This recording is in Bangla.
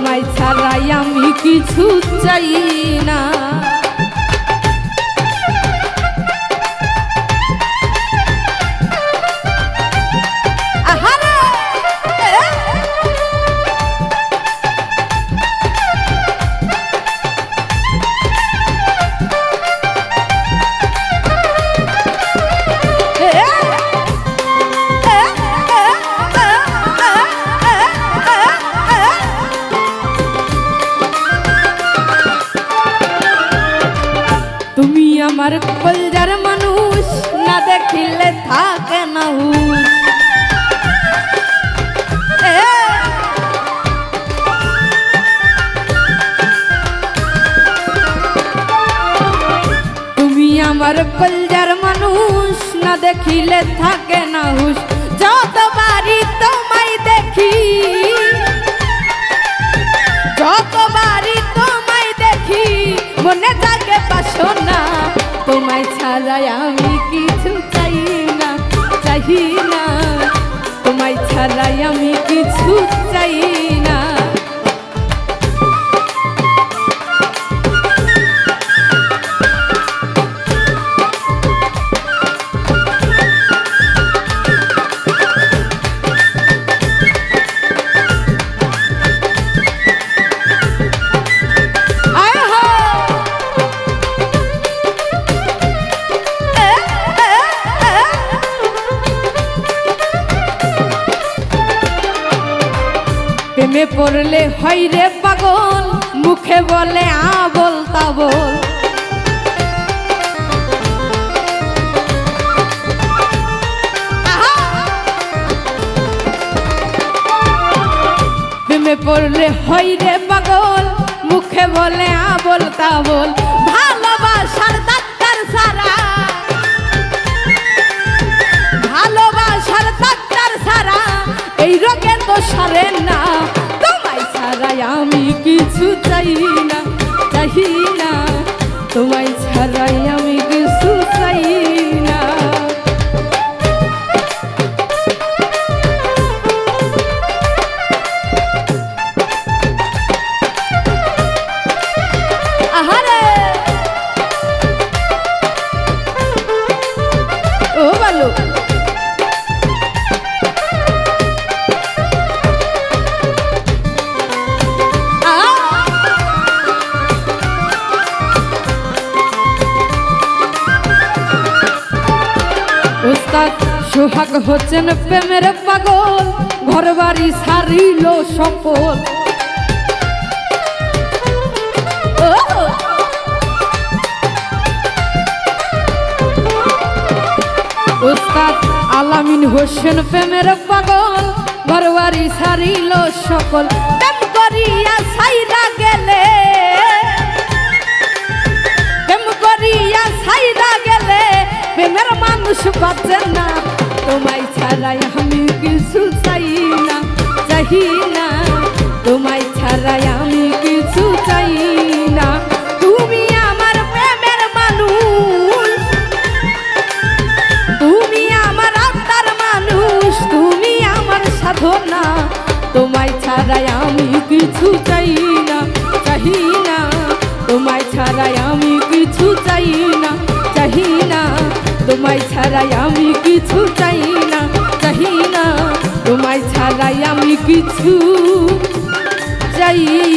তোমায় ছাড়াই আমি কিছু চাই না। আমার কলজার মানুষ, না দেখিলে থাকে না হুশ। তুমি আমার কলজার মানুষ, না দেখিলে থাকে না হুশ। যত যতবারই তোমায় দেখি, যত যতবারই তোমায় দেখি, মনে জাগে বাসনা। তোমায় ছাড়াই প্রেমে পড়লে হয় রে পাগল, মুখে বলে আবল তাবল! প্রেমে পড়লে হয় রে পাগল, মুখে বলে আবল তাবল। ভালোবাসার ডাক্তার সারা। ভালোবাসার ডাক্তার সারা। এই রোগে তো সারে না। কিছু সোহাগ হচ্ছেন প্রেমের পাগল ঘর বাড়ি সারিল সফল। উস্তাদ আলামিন হোসেন প্রেমের পাগল ঘর বাড়ি সারিল সকল ছাড়াই আমি কিছু চাই না চাই না। তোমায় ছাড়াই আমি কিছু চাই না। তুমি আমার প্রেমের মানুষ, তুমি আমার আত্মার মানুষ, তুমি আমার সাধনা। তোমায় ছাড়াই আমি কিছু চাই না চাই না। তোমায় ছাড়াই আমি কিছু চাই না চাই না। তোমায় ছাড়াই আমি কিছু চাই না। কিছু যাই